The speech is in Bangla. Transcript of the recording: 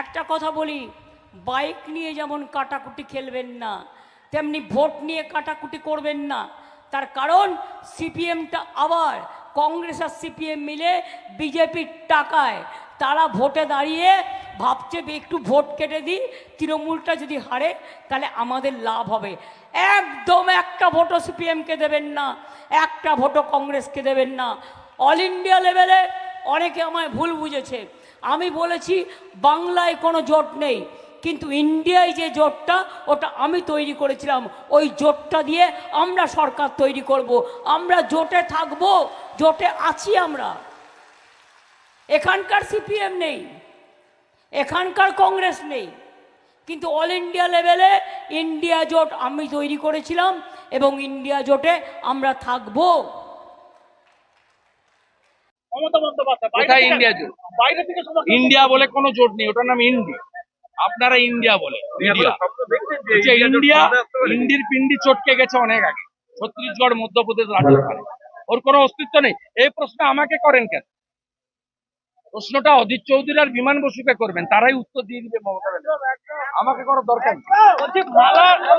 একটা কথা বলি, বাইক নিয়ে যেমন কাটাকুটি খেলবেন না, তেমনি ভোট নিয়ে কাটাকুটি করবেন না, তার কারণ সিপিএমটা আবার কংগ্রেস আর সিপিএম মিলে বিজেপির টাকায় তারা ভোটে দাঁড়িয়ে ভাবছে একটু ভোট কেটে দিই, তৃণমূলটা যদি হারে তাহলে আমাদের লাভ হবে। একদম একটা ভোটও সিপিএমকে দেবেন না, একটা ভোটও কংগ্রেসকে দেবেন না। অল ইন্ডিয়া লেভেলে অনেকে আমায় ভুল বুঝেছে। আমি বলেছি বাংলায় কোনো জোট নেই কিন্তু ইন্ডিয়ায় যে জোটটা ওটা আমি তৈরি করেছিলাম। ওই জোটটা দিয়ে আমরা সরকার তৈরি করব। আমরা জোটে থাকব জোটে আছি আমরা। এখানকার সিপিএম নেই এখানকার কংগ্রেস নেই কিন্তু অল ইন্ডিয়া লেভেলে ইন্ডিয়া জোট আমি তৈরি করেছিলাম এবং ইন্ডিয়া জোটে আমরা থাকব। ইন্ডিয়া জোট? বাইরে থেকে সমর্থন ইন্ডিয়া বলে কোনো জোট নেই ওটার নাম ইন্ডিয়া আপনারা ইন্ডিয়া বলে ইন্ডিয়া। ইন্ডিয়া ইন্ডির পিন্ডি চটকে গেছে অনেক আগে। ছত্তিশগড় মধ্যপ্রদেশ রাজস্থানে। ওর কোনো অস্তিত্ব নেই। এই প্রশ্ন আমাকে করেন কেন? প্রশ্নটা অজিত চৌধুরী আর বিমান বসুকে করবেন তারাই উত্তর দিয়ে দিবে মমতা আমাকে করার দরকার